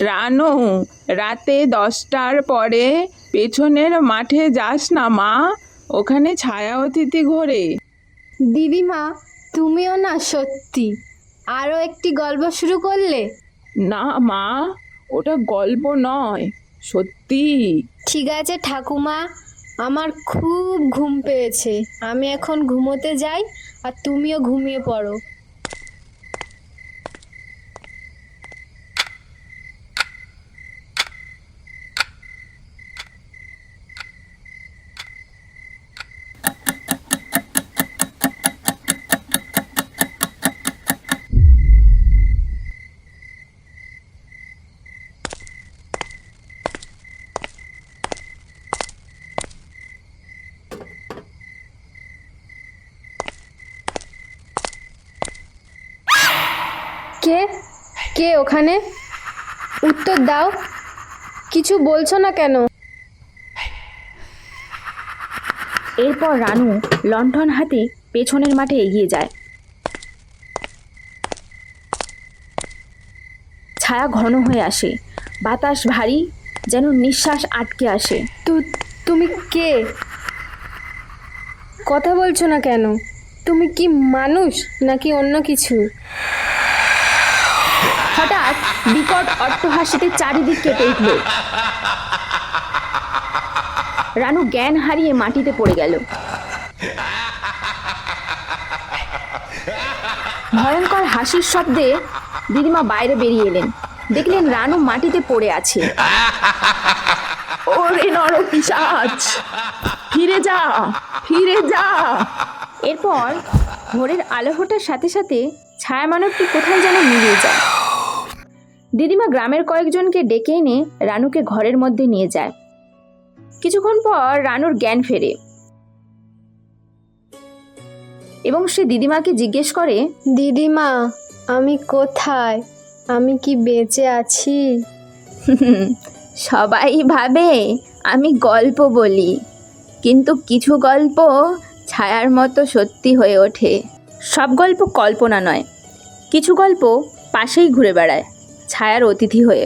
রানু রাতে দশটার পরে পেছনের মাঠে যাস না মা ওখানে ছায়া অতিথি ঘোরে। দিদিমা তুমিও না সত্যি আরও একটি গল্প শুরু করলে? না মা ওটা গল্প নয় সত্যি। ঠিক আছে ঠাকুমা আমার খুব ঘুম পেয়েছে। আমি এখন ঘুমোতে যাই আর তুমিও ঘুমিয়ে পড়ো। কে? কে ওখানে? উত্তর দাও। কিছু বলছো না কেন? এরপর রানু লণ্ঠন হাতে পেছনের মাঠে এগিয়ে যায়। ছায়া ঘন হয়ে আসে। বাতাস ভারী যেন নিঃশ্বাস আটকে আসে। তু তুমি কে? কথা বলছো না কেন? তুমি কি মানুষ নাকি অন্য কিছু? হঠাৎ বিকট অট্টহাসিতে চারিদিক কেঁপে উঠল রানু জ্ঞান হারিয়ে মাটিতে পড়ে গেল। ভয়ঙ্কর হাসির শব্দে দিদিমা বাইরে বেরিয়ে এলেন। দেখলেন রানু মাটিতে পড়ে আছে। ওরে নর পিসাচ ফিরে যা ফিরে যা! এরপর ভোরের আলোহটার সাথে সাথে ছায়া মানবটি কোথায় যেন মিলিয়ে যায়। দিদিমা গ্রামের কয়েকজনকে ডেকে এনে রানুকে ঘরের মধ্যে নিয়ে যায়। কিছুক্ষণ পর রানুর জ্ঞান ফেরে এবং সে দিদিমাকে জিজ্ঞেস করে দিদিমা আমি কোথায়? আমি কি বেঁচে আছি? সবাই ভাবে আমি গল্প বলি কিন্তু কিছু গল্প ছায়ার মতো সত্যি হয়ে ওঠে। সব গল্প কল্পনা নয় কিছু গল্প পাশেই ঘুরে বেড়ায়। ছায়ার অতিথি হয়ে